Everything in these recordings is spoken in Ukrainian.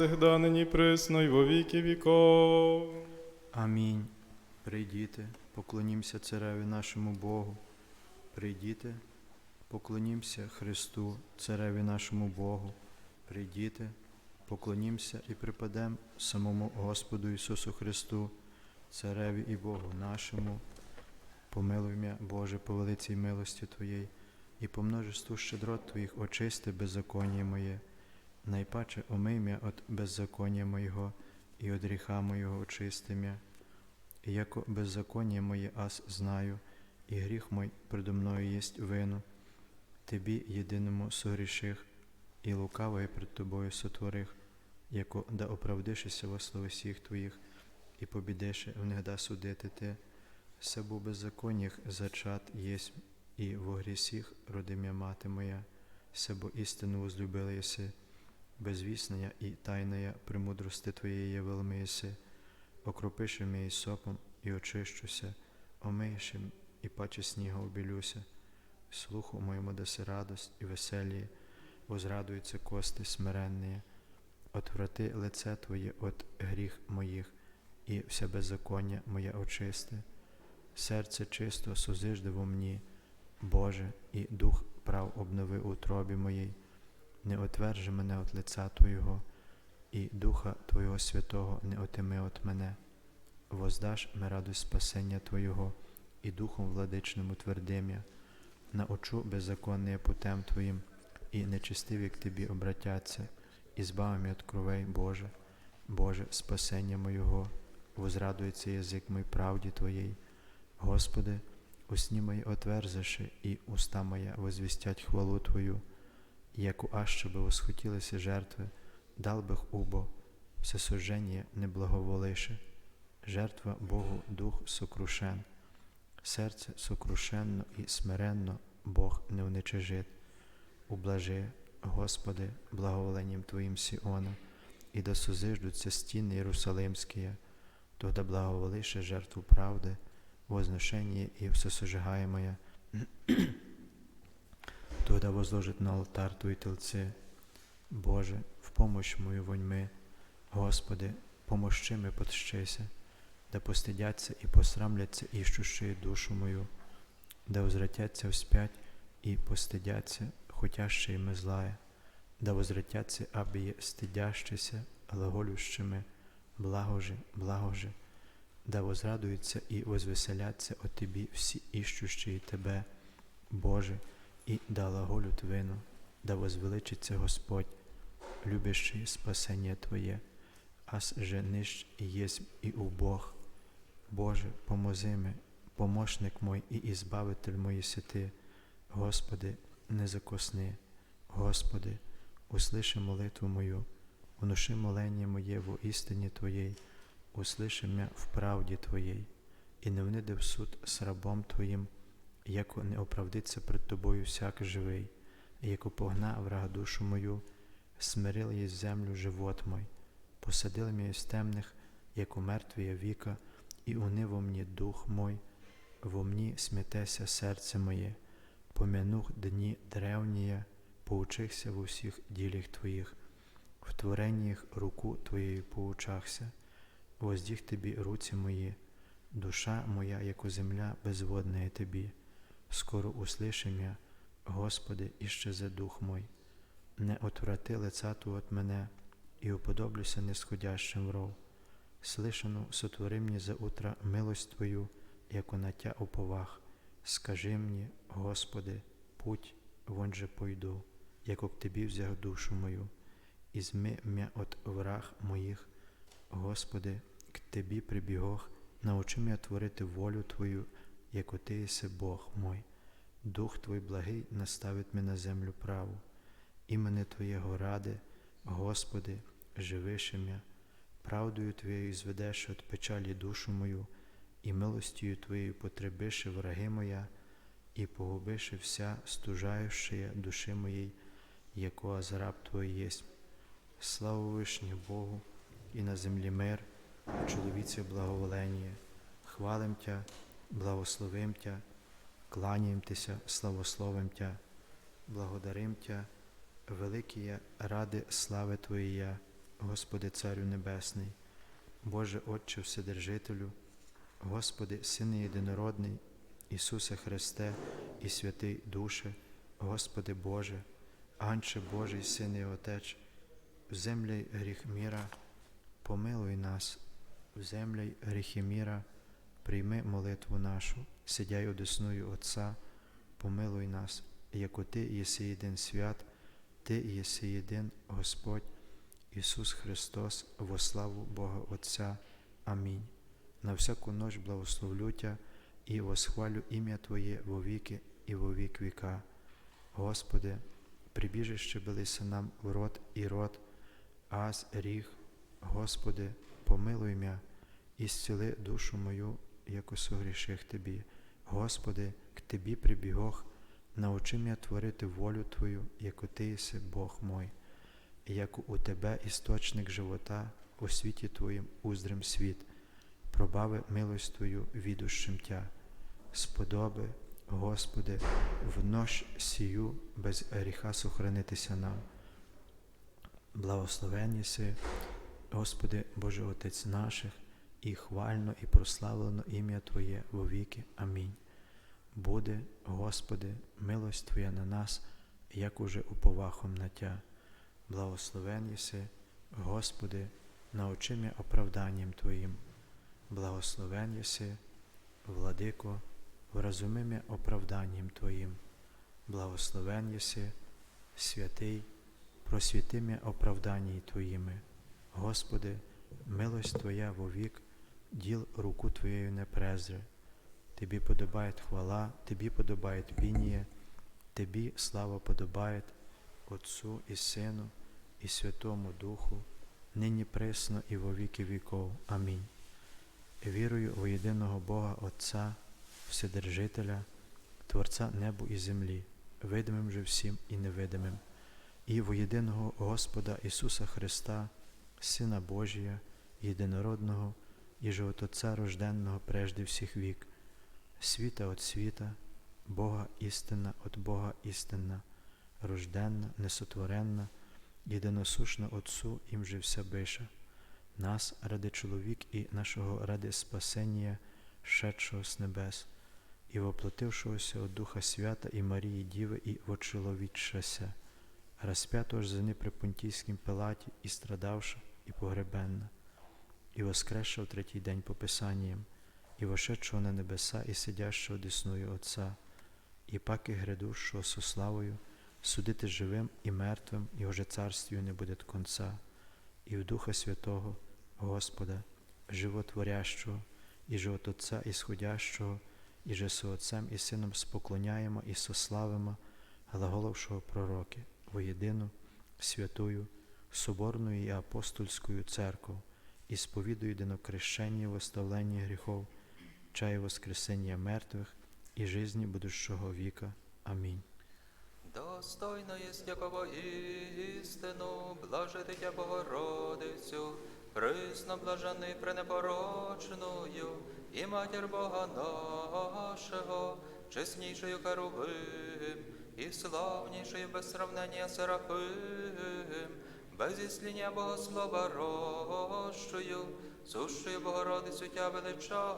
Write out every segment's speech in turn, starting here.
Всегда нині присно й во віки віков. Амінь. Прийдіте, поклонімося Цареві нашому Богу. Прийдіте, поклонімося Христу, Цареві нашому Богу. Прийдіте, поклонімося і припадемо самому Господу Ісусу Христу, Цареві і Богу нашому. Помилуй Боже, по великій милості Твоєї, і по множеству щедрот Твоїх очисти беззаконня моє. Найпаче омий м'я от беззаконня моєго, і от гріха моєго очисти м'я. І яко беззаконня моє аз знаю, і гріх мой предо мною єсть вину. Тобі єдиному согріших, і лукавої пред тобою сотворих, яко да оправдишися во словесіх твоїх, і побідеше внегда судити ти. Все був беззаконнях зачат єсть, і во грісіх родим'я мати моя, себо істину возлюбила єси, безвіснення і тайная премудрости Твоєї є велми єси, окропиши мій сопом і очищуся, омиєш і паче сніга обілюся, слуху моєму даси радость і веселіє, возрадуються кости смиренні, отврати лице Твоє от гріх моїх, і все беззаконня моє очисти. Серце чисто созижде во мені, Боже, і дух прав обнови у тробі моїй, не отвержи мене от лиця Твоєго, і Духа Твого Святого не отими от мене. Воздаш ми радость спасення Твоєго, і Духом владичним утвердим'я, научу беззаконне путем Твоїм, і нечистиві к Тобі обратяться, і збави от кровей, Боже, Боже, спасення моєго, возрадується язик мой правді Твоєї. Господи, усні мої отверзиши, і уста моя возвістять хвалу Твою, яку аще би восхотілися жертви, дал бих убо, всесожження не благоволише, жертва Богу дух сокрушен, серце сокрушенно і смиренно Бог не уничижит. Ублажи, Господи, благоволенням Твоїм Сіона, і да созиждуться стіни Єрусалимські, тогда благоволише жертву правди, возношение и всесожигаемое, тогда возложит на алтарь Твои телцы. Боже, в помощь мою воньми, Господи, помощи ми подщися, да постидяться і посрамляться іщущі душу мою, да возвратяться вспять і постидяться, хотящие ми злая, да возвратяться, аби є стидящися, глаголющими, благоже, благоже, да возрадуються і возвеселяться о Тобі всі іщущі Тебе, Боже, і да глаголють вину, да возвеличиться Господь, любящий спасення Твоє, ас же ниж і єсть і у Бог. Боже, помози ми, помощник мой і ізбавитель мої сити, Господи, не закосни, Господи, услиши молитву мою, внуши молення моє во істині Твоєї, услиши мя в правді Твоєї, і не вниди в суд з рабом Твоїм, яко не оправдиться пред Тобою всяк живий, яко погна врага душу мою, смирил єсть землю живот мой, посадил мя із темних, як у мертвія віка, і унив мені дух мой, во мні смітеся серце моє, помянух дні древнія, поучихся в усіх ділях Твоїх, в твореннях руку Твоєю поучахся, воздіг Тобі руці мої, душа моя, як у земля безводна Тобі, скоро услишим я, Господи, іщезе дух мой, не отврати лица Ту от мене, і уподоблюся нисходящим ров. Слышану, сотвори мені за утро милость Твою, яку на Тя уповах. Скажи мені, Господи, путь, вон же пойду, яко к Тобі взяв душу мою, і зми мя от враг моїх, Господи, к Тобі прибігох, научи мя творити волю Твою, яко Ти єси Бог мой. Дух Твій благий наставить мене на землю праву, імене Твоєго ради, Господи, живиши мя, правдою Твоєю зведеш от печалі душу мою, і милостю Твоєю потребиши враги моя, і погубиши вся стужающая души моєї, яко азраб Твой єсть. Слава Вишніх Богу, і на землі мир, чоловіці благоволення. Хвалим Тя, благословим Тя, кланяєм Тися, славословим Тя, благодарим Тя, великі я ради слави Твоєї, Господи, Царю Небесний, Боже Отче Вседержителю, Господи, Сине Єдинородний, Ісусе Христе і святий Душе, Господи Боже, Анче Божий, Син і Отеч, в землі гріх міра, помилуй нас, в землі гріхи міра, прийми молитву нашу, сидяй одесною Отця, помилуй нас, яко Ти єси єдин свят, Ти єси єдин Господь, Ісус Христос, во славу Бога Отця. Амінь. На всяку ночь благословлю Тя і восхвалю ім'я Твоє во віки і во вік віка. Господи, прибіжище билися нам в рот і рот, аз ріг, Господи, помилуй мя і зціли душу мою, яко согріших Тобі. Господи, к Тобі прибігох, научи мя творити волю Твою, яко Ти єси Бог мой, і яко у Тебе істочник живота, у світі Твоїм уздрим світ, пробави милость Твою відущим Тя. Сподоби, Господи, в нощ сію без гріха сохранитися нам. Благословенні си, Господи, Боже Отець наших, і хвально і прославлено ім'я Твоє вовіки. Амінь. Буде, Господи, милость Твоя на нас, як уже уповахом на Тя. Благословен єси, Господи, научи мя оправданням Твоїм. Благословен єси, Владико, вразуми оправданням Твоїм. Благословен єси, святий, просвіти мя Твоїми. Господи, милость Твоя вовік, діл руку Твоєю не презре. Тобі подобає хвала, Тобі подобає пініє, Тобі слава подобає Отцу і Сину, і Святому Духу, нині присно і во віки віков. Амінь. Вірую у єдиного Бога Отця, Вседержителя, Творця небу і землі, видимим же всім і невидимим, і в єдиного Господа Ісуса Христа, Сина Божія, єдинородного і животоця рожденного прежде всіх вік, світа от світа, Бога істинна от Бога істинна, рожденна, несотворенна, єдиносушна Отцу їм же вся биша, нас ради чоловік і нашого ради спасення, шедшого з небес, і воплотившогося от Духа Свята і Марії Діви, і вочоловічшася, розп'ятого ж за при Понтійськім Пилаті і страдавша, і погребенна, і воскресша третій день по Писанням, і вошедшого на небеса, і сидящого десною Отця, і паки грядущого со славою, судити живим і мертвим, і уже царствію не буде конца, і в Духа Святого, Господа, животворящого, і живототця ісходящого, і же со Отцем і Сином споклоняємо і сославимо, глаголовшого пророки, воєдину, святую, соборною і апостольською церкву, і сповідую єдинокрещення в оставленні гріхов, чай воскресення мертвих і жизни будущого віка. Амінь. Достойно єсть якого істину, блажити тя Богородицю, присно блажений пренепорочною, і матір Бога нашого, чеснішою Харувим, і славнішою без сравнення Серафим, без ісління Богослова рощою, сущою Богородицю тя величає.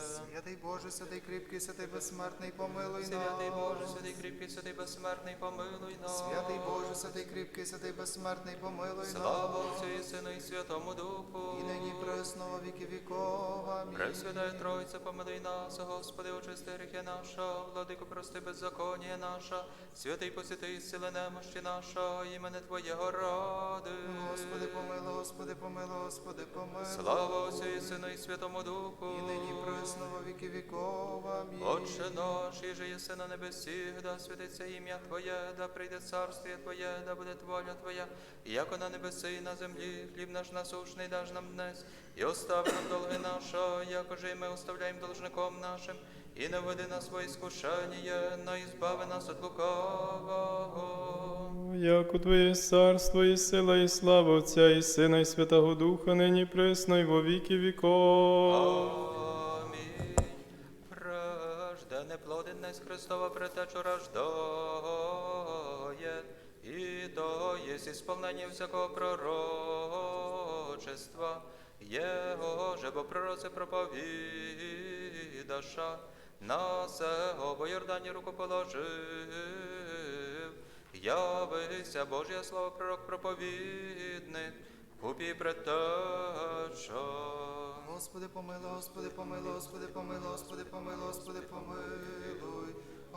Святий Боже, святий кріпкий, святий безсмертний, помилуй нас. Святий Боже, святий кріпкий, святий безсмертний, помилуй нас. Святий Боже, святий кріпкий, святий безсмертний, помилуй Слава нас. Отцю і Сину і Святому Духу. І нині пресно во віки віков. Амінь. Пресвятая Тройця, помилуй нас, Господи, очисти гріхи наша, владико, прости беззаконня наша, святий посвяти сили немощі наша, імене Твоєго ради. Господи, помилуй, Господи, помилуй, Господи, помилуй. Слава Отцю і Сину і Святому Духу. І нині пресно во віки віков. Амінь. Отче наш, іже єси на небесі, да святиться ім'я Твоє, да прийде царствіє Твоє, да буде воля Твоя, і яко на небеси і на землі, хліб наш насушний даж нам днес, і остави нам долги наша, якоже і ми оставляємо должником нашим, і не веди нас во іскушення, но і збави нас від лукавого. Як у Твоє царство і сила, і слава Отця, і Сина, і Святого Духа, нині присно, і во віки віков. Плодинець Христова притечу рождає, і то есть исполнение всякого пророчества, Его же бо пророце проповідаша, на сего бо Йордані руку положив, явися Божє слово пророк проповідник, купі предтеча. Господи, помилуй, Господи, помилуй, Господи, помилуй, Господи, помилуй, Господи, помилуй.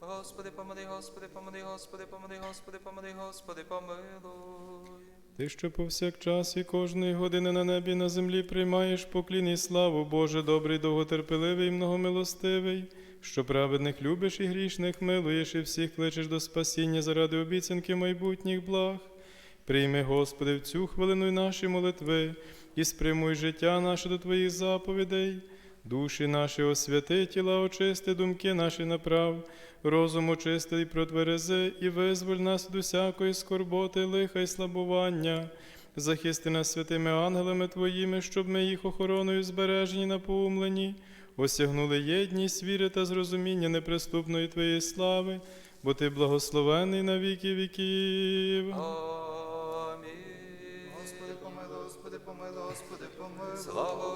Господи, помилуй, Господи, помилуй, Господи, помилуй, Господи, помилуй, Господи, помилуй. Ти, що повсякчас і кожної години на небі на землі приймаєш поклін і славу, Боже, добрий, довготерпеливий і многомилостивий, що праведних любиш і грішних милуєш, і всіх кличеш до спасіння заради обіцянки майбутніх благ. Прийми, Господи, в цю хвилину й наші молитви, і спрямуй життя наше до Твоїх заповідей. Душі наші освяти, тіла очисти, думки наші направ, розум очисти і протверези, і визволь нас від усякої скорботи, лиха й слабування. Захисти нас святими ангелами Твоїми, щоб ми їх охороною збережені на поумлені, осягнули єдність віри та зрозуміння неприступної Твоєї слави, бо Ти благословений на віки віків. Амінь. Господи, помилуй, Господи, помилуй, Господи, помилуй. Слава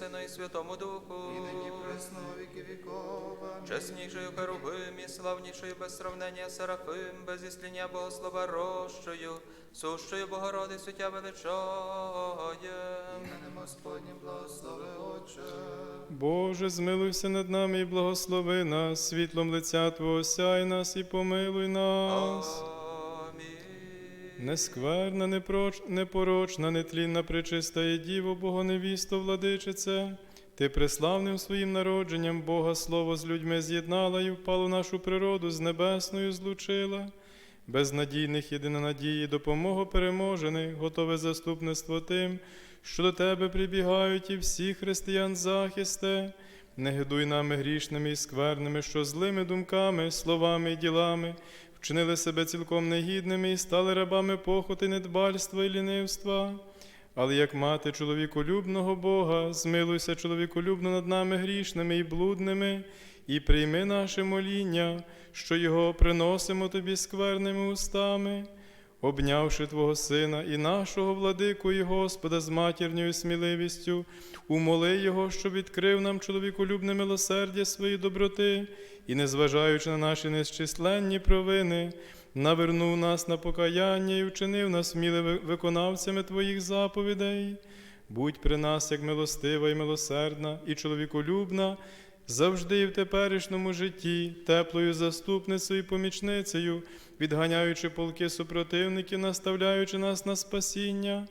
Отцю і Сину і Святому Духу. І нині пресно віки віков. Чеснішою Херувим і славнішою без сравнення Серафим, без ісління Богослова рощою, сущою Богородицю тя величаєм. Іменем Господнім благослови, Отче. Боже, змилуйся над нами і благослови нас, світлом лиця Твого сяй нас і помилуй нас. Амінь. Нескверна, непроч, непорочна, нетлінна, пречиста є Діво, Богоневісто, владичице, Ти преславним своїм народженням Бога Слово з людьми з'єднала і впалу нашу природу з небесною злучила. Безнадійних єдина надії, допомогу переможених, готове заступництво тим, що до Тебе прибігають і всі християн захисте. Не гидуй нами грішними і скверними, що злими думками, словами і ділами вчинили себе цілком негідними і стали рабами похоти, недбальства і лінивства. Але як мати чоловіколюбного Бога, змилуйся чоловіколюбно над нами грішними і блудними, і прийми наше моління, що його приносимо тобі скверними устами, обнявши Твого Сина і нашого владику і Господа з матірньою сміливістю, умоли Його, щоб відкрив нам чоловіколюбне милосердя своєї доброти, і, незважаючи на наші незчисленні провини, навернув нас на покаяння і вчинив нас сміливими виконавцями Твоїх заповідей. Будь при нас, як милостива і милосердна, і чоловіколюбна, завжди і в теперішньому житті, теплою заступницею і помічницею, відганяючи полки супротивників, наставляючи нас на спасіння,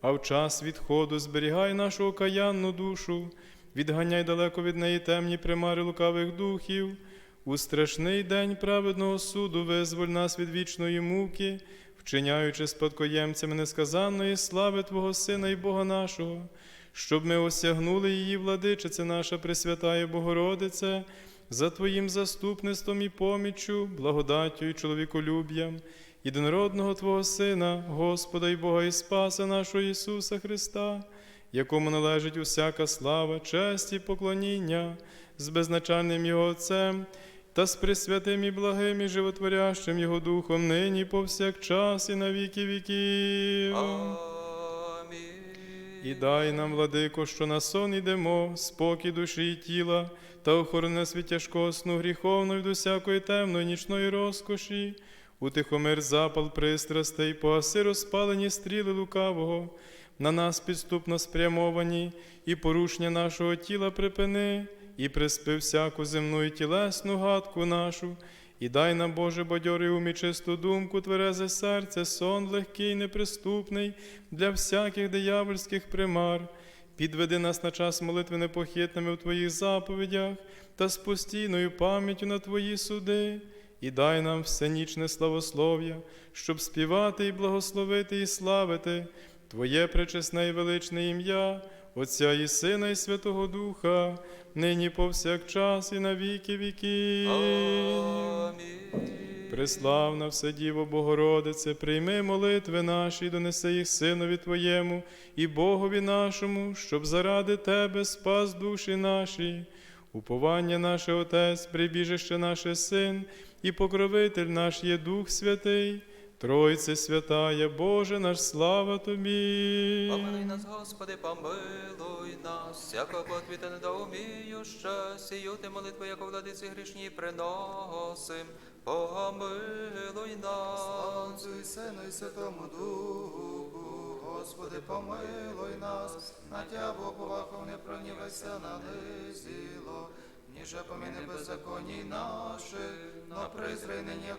а в час відходу зберігай нашу окаянну душу, відганяй далеко від неї темні примари лукавих духів. У страшний день праведного суду визволь нас від вічної муки, вчиняючи спадкоємцями несказанної слави Твого Сина і Бога нашого, щоб ми осягнули її, владичице наша Пресвятає Богородице, за Твоїм заступництвом і поміччю, благодаттю і чоловіколюб'ям, єдинородного Твого Сина, Господа і Бога і Спаса нашого Ісуса Христа, якому належить усяка слава, честь і поклоніння з безначальним Його Отцем та з пресвятим і благим і животворящим Його Духом нині повсякчас і на віки віків. І дай нам, владико, що на сон ідемо, спокій душі і тіла, та охорони нас від тяжкого сну гріховної до всякої темної нічної розкоші, утихомир запал пристрастей, погаси розпалені стріли лукавого, на нас підступно спрямовані, і порушення нашого тіла припини, і приспи всяку земну і тілесну гадку нашу, і дай нам, Боже, бадьорий ум чисту думку, тверезе серце, сон легкий, неприступний для всяких диявольських примар. Підведи нас на час молитви непохитними в Твоїх заповідях та з постійною пам'яттю на Твої суди, і дай нам всенічне славослов'я, щоб співати і благословити і славити Твоє пречесне і величне ім'я, Отця і Сина, і Святого Духа, нині повсякчас і на віки. Амінь. Преславна Вседіво Богородице, прийми молитви наші, і донеси їх Синові Твоєму і Богові нашому, щоб заради Тебе спас душі наші. Уповання наше Отець, прибіжище наше Син, і покровитель наш є Дух Святий, Тройце святая, Боже наш, слава Тобі. Помилуй нас, Господи, помилуй нас, всякого потвіта недоуміюща, сію ти молитви, як владиці грішні приносим, помилуй нас. Отцю і Сину і Святому Духу, Господи, помилуй нас, на Тябо повахов не пронівайся на низіло, ніже поміни беззаконій наших, на призрай нині,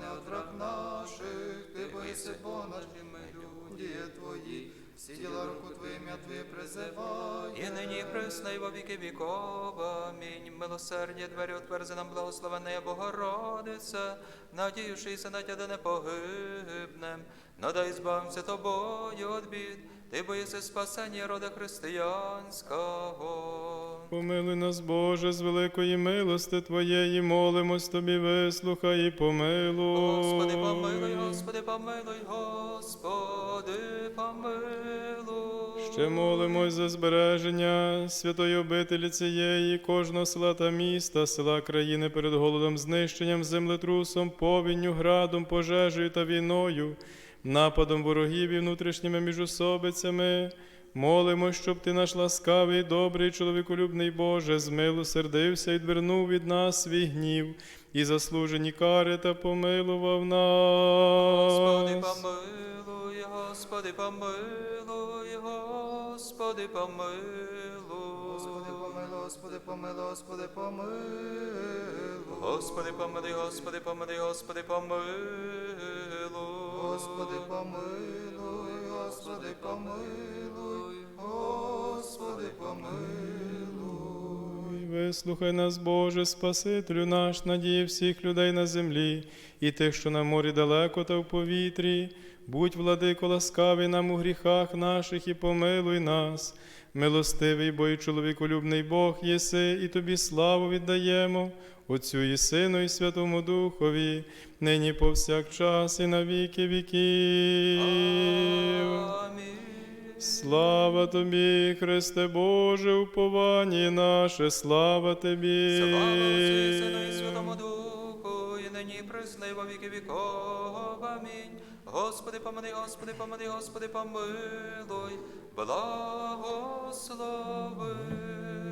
і збав не от враг наших, ти боїся Бога наш, і люди Твої, всі діла руку Твої, ім'я Твоє призиває. І нині пресна, і во віки віков. Амінь. Милосердя, двері отверзи нам, благословене Богородице, надіюшися на тя, не погибнем, надай збавимся тобою від бід, ти боїся спасення рода християнського. Помилуй нас, Боже, з великої милости Твоєї, молимось Тобі, вислухай і помилуй. Господи, помилуй, Господи, помилуй, Господи, помилуй. Ще молимось за збереження святої обителі цієї, кожного села та міста, села країни перед голодом, знищенням, землетрусом, повінню, градом, пожежею та війною, нападом ворогів і внутрішніми міжусобицями. Молимо, щоб ти наш ласкавий, добрий, чоловіколюбний Боже, змилосердився і відвернув від нас свій гнів і заслужені кари та помилував нас. Господи, помилуй, Господи, помилуй, Господи, помилуй. Господи, помилуй, Господи, помилуй, Господи, помилуй. Господи, помилуй, Господи, помилуй, Господи, помилуй. Господи, помилуй, Господи, помилуй, Господи, помилуй. Вислухай нас, Боже, Спасителю наш, надії всіх людей на землі, і тих, що на морі далеко та в повітрі. Будь, владико, ласкавий нам у гріхах наших і помилуй нас. Милостивий, бо і чоловіколюбний Бог єси, і тобі славу віддаємо, Отцю і Сину, і Святому Духові, нині повсякчас і на віки віків. Амінь. Слава тобі, Христе Боже, уповання наше, слава тобі. Слава Отцю і Сину і Святому Духу, і нині присно, і віки віков. Амінь. Господи, помилуй, Господи, помилуй, Господи, помилуй, благослови.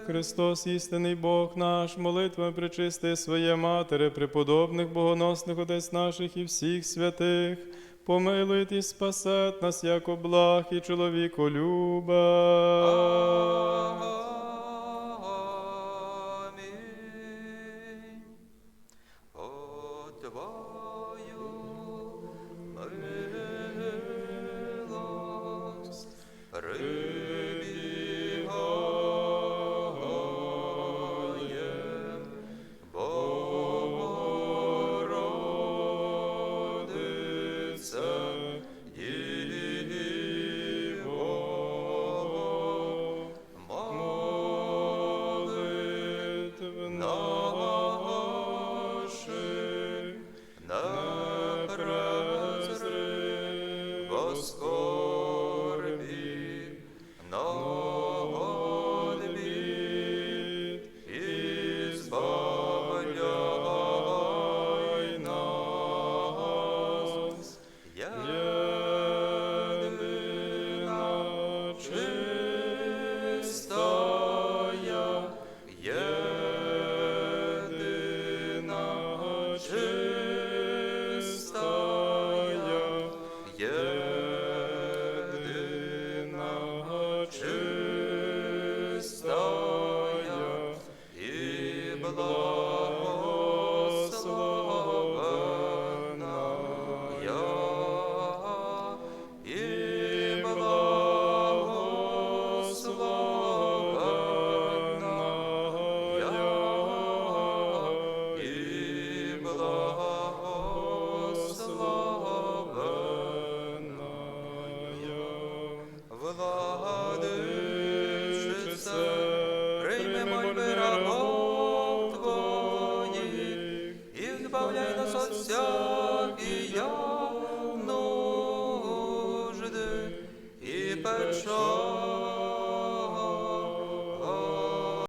Христос, істинний Бог наш, молитвами причисти своє матери, преподобних богоносних отець наших і всіх святих, помилуй і спасет нас, як облах і чоловіколюба. Амінь.